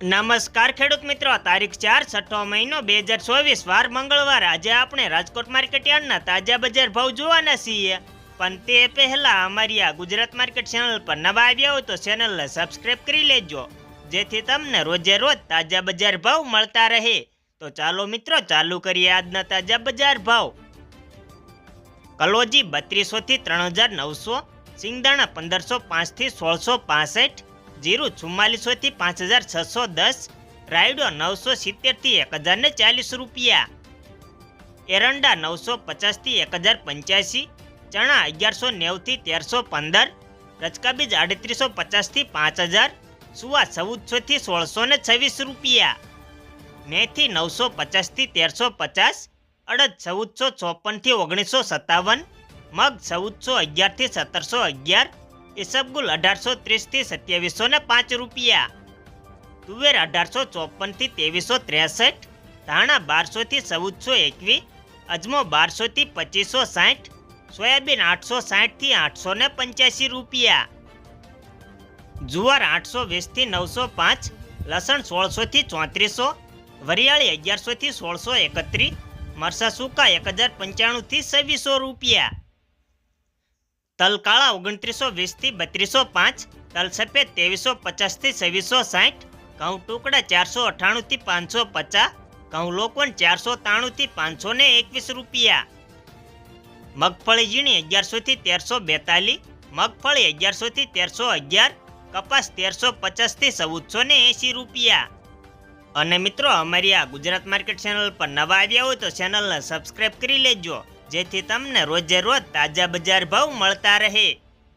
નમસ્કાર ખેડૂત મિત્રો, તારીખ ચાર છઠ્ઠો મહિનો બે હજાર ચોવીસ, વાર મંગળવાર. આજે આપણે રાજકોટ માર્કેટ યાર્ડના તાજા બજાર ભાવ જોવાના છીએ. પણ તે પહેલા અમારી આ ગુજરાત માર્કેટ ચેનલ પર નવા આવ્યા હોય તો ચેનલને સબસ્ક્રાઈબ કરી લેજો. જેથી તમને રોજે રોજ તાજા બજાર ભાવ મળતા રહે. તો ચાલો મિત્રો, ચાલુ કરીએ આજના તાજા બજાર ભાવ. કલોજી બત્રીસો થી ત્રણ હજાર નવસો, સિંગદાણા પંદરસો પાંચથી સોળસો પાસઠ જીરું ચુમ્માલીસો થી પાંચ હજાર છસો દસ, રાયડો નવસો સિત્તેરથી એક હજાર ને ચાલીસ રૂપિયા. એરંડા નવસો પચાસથી એક હજાર પંચ્યાસી, ચણા અગિયારસો નેવું થી તેરસો પંદર રચકા બીજ આડત્રીસો પચાસથી પાંચ હજાર, સુવા ચૌદસો થી સોળસો ને છવ્વીસ રૂપિયા. મેથી નવસો પચાસથી તેરસો પચાસ, અડદ ચૌદસો ચોપનથી ઓગણીસો સત્તાવન, મગ ચૌદસો અગિયારથી સત્તરસો અગિયાર ઈસબગુલ અઢારસો ત્રીસથી સત્યાવીસો ને પાંચ રૂપિયા. તુવેર અઢારસો ચોપનથી ત્રેવીસો ત્રેસઠ, ધાણા બારસોથી ચૌદસો એકવીસ, અજમો બારસોથી પચીસો સાઠ, સોયાબીન આઠસો સાઠથી આઠસો ને પંચ્યાસી રૂપિયા. જુવાર આઠસો વીસથી નવસો પાંચ, લસણ સોળસોથી ચોત્રીસો, વરિયાળી અગિયારસોથી સોળસો એકત્રીસ મરસા સૂકા એક હજાર પંચાણુંથી છવ્વીસો રૂપિયા. તલ કાળા ઓગણત્રીસો વીસથી બત્રીસો પાંચ તલ સફેદ ત્રેવીસો પચાસથી છવ્વીસો સાઠ, ઘઉં ટુકડા ચારસો અઠ્ઠાણુંથી પાંચસો પચાસ, ઘઉં લોકવન ચારસો ત્રાણુંથી પાંચસો ને એકવીસ રૂપિયા. મગફળી ઝીણી અગિયારસોથી તેરસો બેતાલીસ, મગફળી અગિયારસોથી તેરસો અગિયાર, કપાસ તેરસો પચાસથી ચૌદસો ને એંસી રૂપિયા. અને મિત્રો અમારી આ ગુજરાત માર્કેટ ચેનલ પર નવા આવ્યા હોય તો ચેનલને સબસ્ક્રાઈબ કરી લેજો. જેથી તમને રોજે રોજ તાજા બજાર ભાવ મળતા રહે.